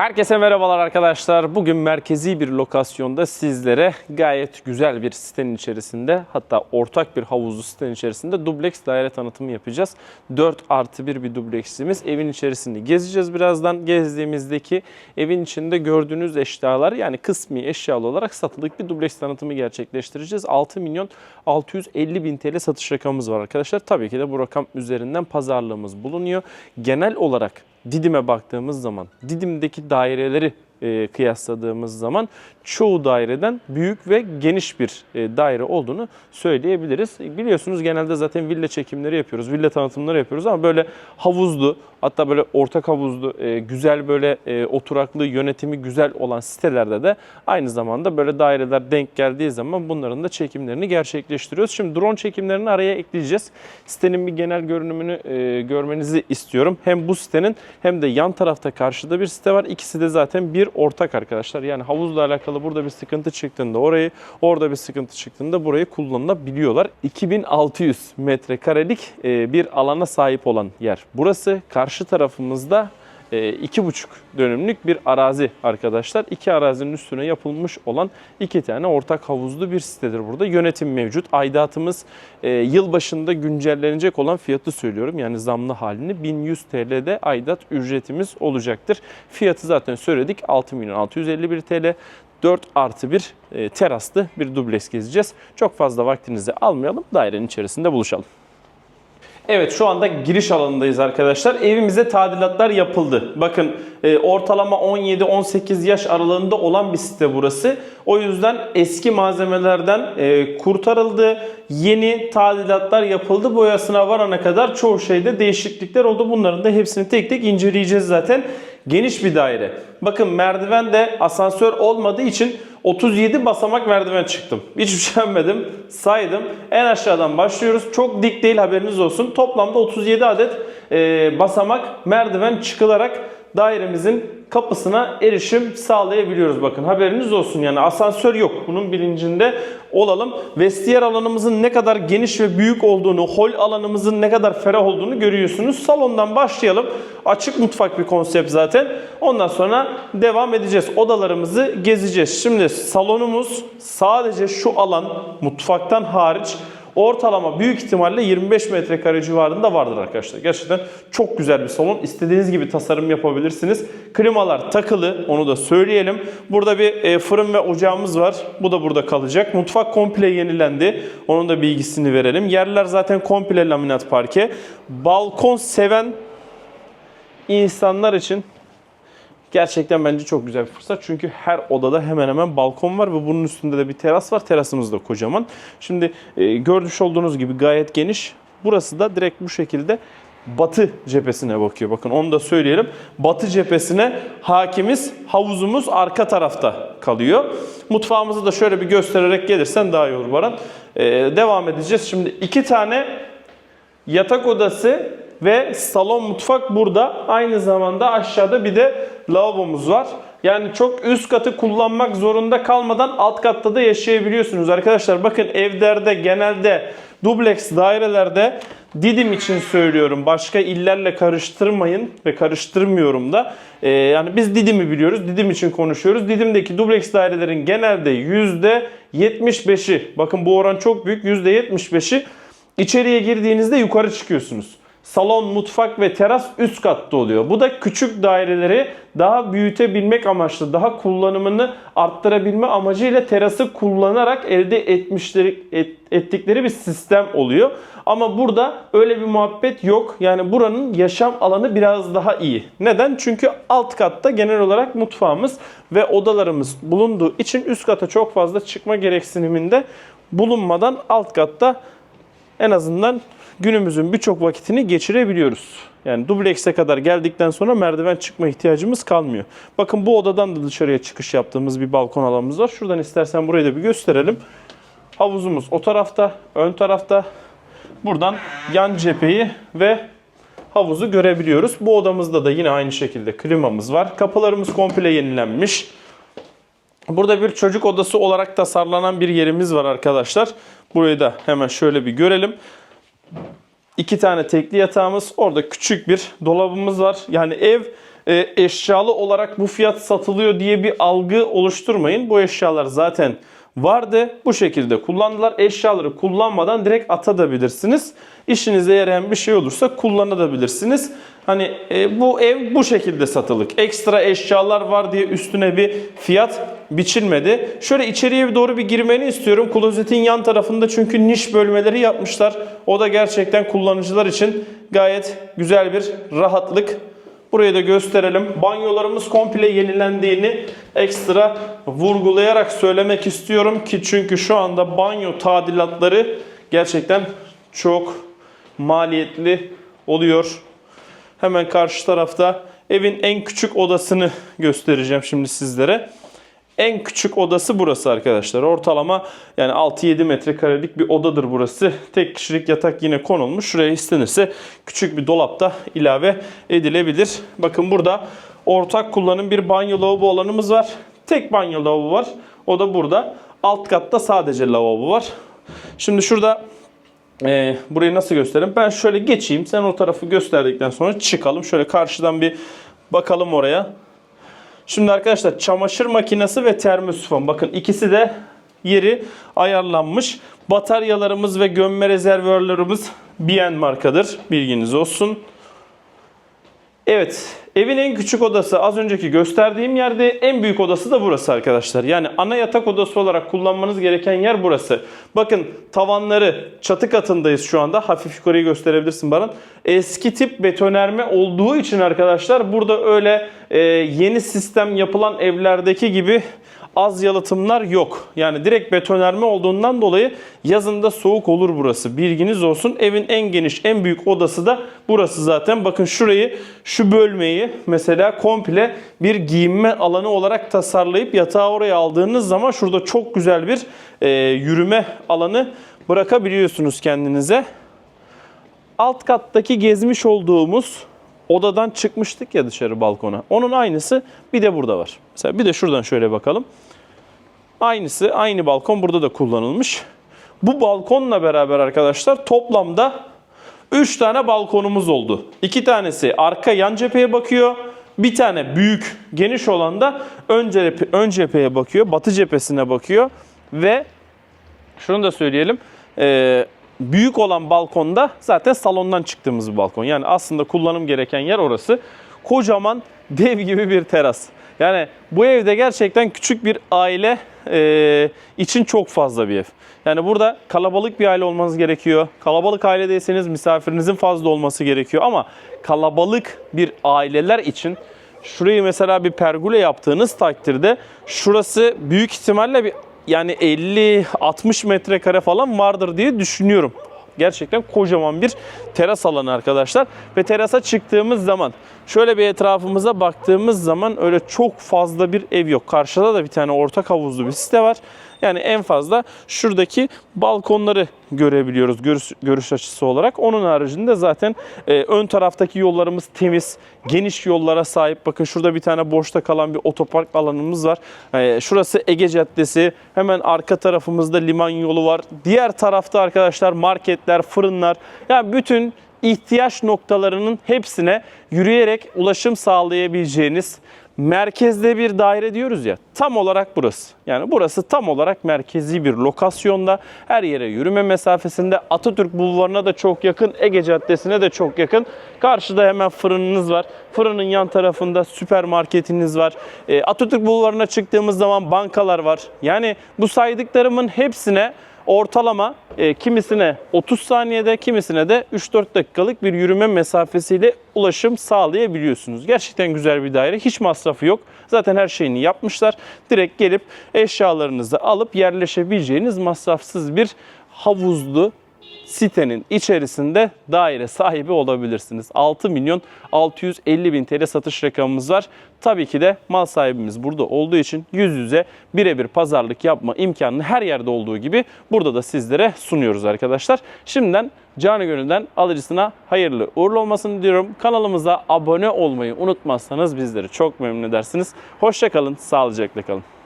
Herkese merhabalar arkadaşlar. Bugün merkezi bir lokasyonda sizlere gayet güzel bir sitenin içerisinde hatta ortak bir havuzlu sitenin içerisinde dubleks daire tanıtımı yapacağız. 4 artı 1 bir dubleksimiz. Evin içerisini gezeceğiz birazdan. Gezdiğimizdeki evin içinde gördüğünüz eşyalar yani kısmi eşyalı olarak satılık bir dubleks tanıtımı gerçekleştireceğiz. 6 milyon 650 bin TL satış rakamımız var arkadaşlar. Tabii ki de bu rakam üzerinden pazarlığımız bulunuyor. Genel olarak Didim'e baktığımız zaman, Didim'deki daireleri e, kıyasladığımız zaman çoğu daireden büyük ve geniş bir e, daire olduğunu söyleyebiliriz. Biliyorsunuz genelde zaten villa çekimleri yapıyoruz, villa tanıtımları yapıyoruz ama böyle havuzlu, hatta böyle ortak havuzlu, e, güzel böyle e, oturaklı, yönetimi güzel olan sitelerde de aynı zamanda böyle daireler denk geldiği zaman bunların da çekimlerini gerçekleştiriyoruz. Şimdi drone çekimlerini araya ekleyeceğiz. Sitenin bir genel görünümünü e, görmenizi istiyorum. Hem bu sitenin hem de yan tarafta karşıda bir site var. İkisi de zaten bir ortak arkadaşlar. Yani havuzla alakalı burada bir sıkıntı çıktığında orayı, orada bir sıkıntı çıktığında burayı kullanılabiliyorlar. 2600 metrekarelik e, bir alana sahip olan yer. Burası karşı tarafımızda iki buçuk dönümlük bir arazi arkadaşlar. İki arazinin üstüne yapılmış olan iki tane ortak havuzlu bir sitedir burada. Yönetim mevcut. Aidatımız e, yıl başında güncellenecek olan fiyatı söylüyorum. Yani zamlı halini 1100 TL'de aidat ücretimiz olacaktır. Fiyatı zaten söyledik 6 milyon 651 TL. 4 artı 1 e, teraslı bir dubleks gezeceğiz. Çok fazla vaktinizi almayalım. Dairenin içerisinde buluşalım. Evet şu anda giriş alanındayız arkadaşlar. Evimize tadilatlar yapıldı. Bakın e, ortalama 17-18 yaş aralığında olan bir site burası. O yüzden eski malzemelerden e, kurtarıldı. Yeni tadilatlar yapıldı. Boyasına varana kadar çoğu şeyde değişiklikler oldu. Bunların da hepsini tek tek inceleyeceğiz zaten. Geniş bir daire. Bakın merdiven de asansör olmadığı için 37 basamak merdiven çıktım. Hiç üşenmedim. Saydım. En aşağıdan başlıyoruz. Çok dik değil haberiniz olsun. Toplamda 37 adet e, basamak merdiven çıkılarak dairemizin kapısına erişim sağlayabiliyoruz. Bakın haberiniz olsun yani asansör yok. Bunun bilincinde olalım. Vestiyer alanımızın ne kadar geniş ve büyük olduğunu, hol alanımızın ne kadar ferah olduğunu görüyorsunuz. Salondan başlayalım. Açık mutfak bir konsept zaten. Ondan sonra devam edeceğiz. Odalarımızı gezeceğiz. Şimdi salonumuz sadece şu alan mutfaktan hariç ortalama büyük ihtimalle 25 metrekare civarında vardır arkadaşlar. Gerçekten çok güzel bir salon. İstediğiniz gibi tasarım yapabilirsiniz. Klimalar takılı onu da söyleyelim. Burada bir e, fırın ve ocağımız var. Bu da burada kalacak. Mutfak komple yenilendi. Onun da bilgisini verelim. Yerler zaten komple laminat parke. Balkon seven insanlar için Gerçekten bence çok güzel bir fırsat. Çünkü her odada hemen hemen balkon var ve bunun üstünde de bir teras var. Terasımız da kocaman. Şimdi e, görmüş olduğunuz gibi gayet geniş. Burası da direkt bu şekilde batı cephesine bakıyor. Bakın onu da söyleyelim. Batı cephesine hakimiz, havuzumuz arka tarafta kalıyor. Mutfağımızı da şöyle bir göstererek gelirsen daha iyi olur Baran. E, devam edeceğiz. Şimdi iki tane yatak odası ve salon mutfak burada. Aynı zamanda aşağıda bir de lavabomuz var. Yani çok üst katı kullanmak zorunda kalmadan alt katta da yaşayabiliyorsunuz arkadaşlar. Bakın evlerde genelde dubleks dairelerde Didim için söylüyorum. Başka illerle karıştırmayın ve karıştırmıyorum da. Ee, yani biz Didim'i biliyoruz. Didim için konuşuyoruz. Didim'deki dubleks dairelerin genelde %75'i bakın bu oran çok büyük %75'i içeriye girdiğinizde yukarı çıkıyorsunuz salon, mutfak ve teras üst katta oluyor. Bu da küçük daireleri daha büyütebilmek amaçlı, daha kullanımını arttırabilme amacıyla terası kullanarak elde etmişleri, et, ettikleri bir sistem oluyor. Ama burada öyle bir muhabbet yok. Yani buranın yaşam alanı biraz daha iyi. Neden? Çünkü alt katta genel olarak mutfağımız ve odalarımız bulunduğu için üst kata çok fazla çıkma gereksiniminde bulunmadan alt katta en azından günümüzün birçok vakitini geçirebiliyoruz. Yani dublekse kadar geldikten sonra merdiven çıkma ihtiyacımız kalmıyor. Bakın bu odadan da dışarıya çıkış yaptığımız bir balkon alanımız var. Şuradan istersen burayı da bir gösterelim. Havuzumuz o tarafta, ön tarafta. Buradan yan cepheyi ve havuzu görebiliyoruz. Bu odamızda da yine aynı şekilde klimamız var. Kapılarımız komple yenilenmiş. Burada bir çocuk odası olarak tasarlanan bir yerimiz var arkadaşlar. Burayı da hemen şöyle bir görelim. İki tane tekli yatağımız. Orada küçük bir dolabımız var. Yani ev e, eşyalı olarak bu fiyat satılıyor diye bir algı oluşturmayın. Bu eşyalar zaten vardı. Bu şekilde kullandılar. Eşyaları kullanmadan direkt atabilirsiniz. İşinize yarayan bir şey olursa kullanabilirsiniz. Hani e, bu ev bu şekilde satılık. Ekstra eşyalar var diye üstüne bir fiyat biçilmedi. Şöyle içeriye doğru bir girmeni istiyorum. Klozetin yan tarafında çünkü niş bölmeleri yapmışlar. O da gerçekten kullanıcılar için gayet güzel bir rahatlık. Burayı da gösterelim. Banyolarımız komple yenilendiğini ekstra vurgulayarak söylemek istiyorum ki çünkü şu anda banyo tadilatları gerçekten çok maliyetli oluyor. Hemen karşı tarafta evin en küçük odasını göstereceğim şimdi sizlere. En küçük odası burası arkadaşlar. Ortalama yani 6-7 metrekarelik bir odadır burası. Tek kişilik yatak yine konulmuş. Şuraya istenirse küçük bir dolapta ilave edilebilir. Bakın burada ortak kullanım bir banyo lavabo alanımız var. Tek banyo lavabo var. O da burada. Alt katta sadece lavabo var. Şimdi şurada ee, burayı nasıl göstereyim? Ben şöyle geçeyim. Sen o tarafı gösterdikten sonra çıkalım. Şöyle karşıdan bir bakalım oraya. Şimdi arkadaşlar çamaşır makinesi ve termosifon. Bakın ikisi de yeri ayarlanmış. Bataryalarımız ve gömme rezervuarlarımız BN markadır. Bilginiz olsun. Evet, evin en küçük odası az önceki gösterdiğim yerde en büyük odası da burası arkadaşlar. Yani ana yatak odası olarak kullanmanız gereken yer burası. Bakın tavanları çatı katındayız şu anda. Hafif yukarıyı gösterebilirsin Baran. Eski tip betonerme olduğu için arkadaşlar burada öyle e, yeni sistem yapılan evlerdeki gibi az yalıtımlar yok. Yani direkt betonerme olduğundan dolayı yazında soğuk olur burası. Bilginiz olsun. Evin en geniş, en büyük odası da burası zaten. Bakın şurayı, şu bölmeyi mesela komple bir giyinme alanı olarak tasarlayıp yatağı oraya aldığınız zaman şurada çok güzel bir e, yürüme alanı bırakabiliyorsunuz kendinize. Alt kattaki gezmiş olduğumuz odadan çıkmıştık ya dışarı balkona. Onun aynısı bir de burada var. Mesela bir de şuradan şöyle bakalım. Aynısı aynı balkon burada da kullanılmış. Bu balkonla beraber arkadaşlar toplamda 3 tane balkonumuz oldu. 2 tanesi arka yan cepheye bakıyor. Bir tane büyük geniş olan da ön, cephe, ön cepheye bakıyor. Batı cephesine bakıyor. Ve şunu da söyleyelim. Ee, büyük olan balkonda zaten salondan çıktığımız bir balkon. Yani aslında kullanım gereken yer orası. Kocaman dev gibi bir teras. Yani bu evde gerçekten küçük bir aile e, için çok fazla bir ev. Yani burada kalabalık bir aile olmanız gerekiyor. Kalabalık ailedeyseniz misafirinizin fazla olması gerekiyor. Ama kalabalık bir aileler için şurayı mesela bir pergole yaptığınız takdirde şurası büyük ihtimalle bir yani 50-60 metrekare falan vardır diye düşünüyorum. Gerçekten kocaman bir teras alanı arkadaşlar. Ve terasa çıktığımız zaman şöyle bir etrafımıza baktığımız zaman öyle çok fazla bir ev yok. Karşıda da bir tane ortak havuzlu bir site var. Yani en fazla şuradaki balkonları görebiliyoruz görüş, görüş açısı olarak. Onun haricinde zaten e, ön taraftaki yollarımız temiz, geniş yollara sahip. Bakın şurada bir tane boşta kalan bir otopark alanımız var. E, şurası Ege Caddesi. Hemen arka tarafımızda liman yolu var. Diğer tarafta arkadaşlar marketler, fırınlar. Yani bütün ihtiyaç noktalarının hepsine yürüyerek ulaşım sağlayabileceğiniz merkezde bir daire diyoruz ya tam olarak burası. Yani burası tam olarak merkezi bir lokasyonda her yere yürüme mesafesinde Atatürk Bulvarı'na da çok yakın Ege Caddesi'ne de çok yakın. Karşıda hemen fırınınız var. Fırının yan tarafında süpermarketiniz var. E, Atatürk Bulvarı'na çıktığımız zaman bankalar var. Yani bu saydıklarımın hepsine ortalama e, kimisine 30 saniyede kimisine de 3-4 dakikalık bir yürüme mesafesiyle ulaşım sağlayabiliyorsunuz. Gerçekten güzel bir daire. Hiç masrafı yok. Zaten her şeyini yapmışlar. Direkt gelip eşyalarınızı alıp yerleşebileceğiniz masrafsız bir havuzlu sitenin içerisinde daire sahibi olabilirsiniz. 6 milyon 650 bin TL satış rakamımız var. Tabii ki de mal sahibimiz burada olduğu için yüz yüze birebir pazarlık yapma imkanını her yerde olduğu gibi burada da sizlere sunuyoruz arkadaşlar. Şimdiden canı gönülden alıcısına hayırlı uğurlu olmasını diliyorum. Kanalımıza abone olmayı unutmazsanız bizleri çok memnun edersiniz. Hoşçakalın, sağlıcakla kalın.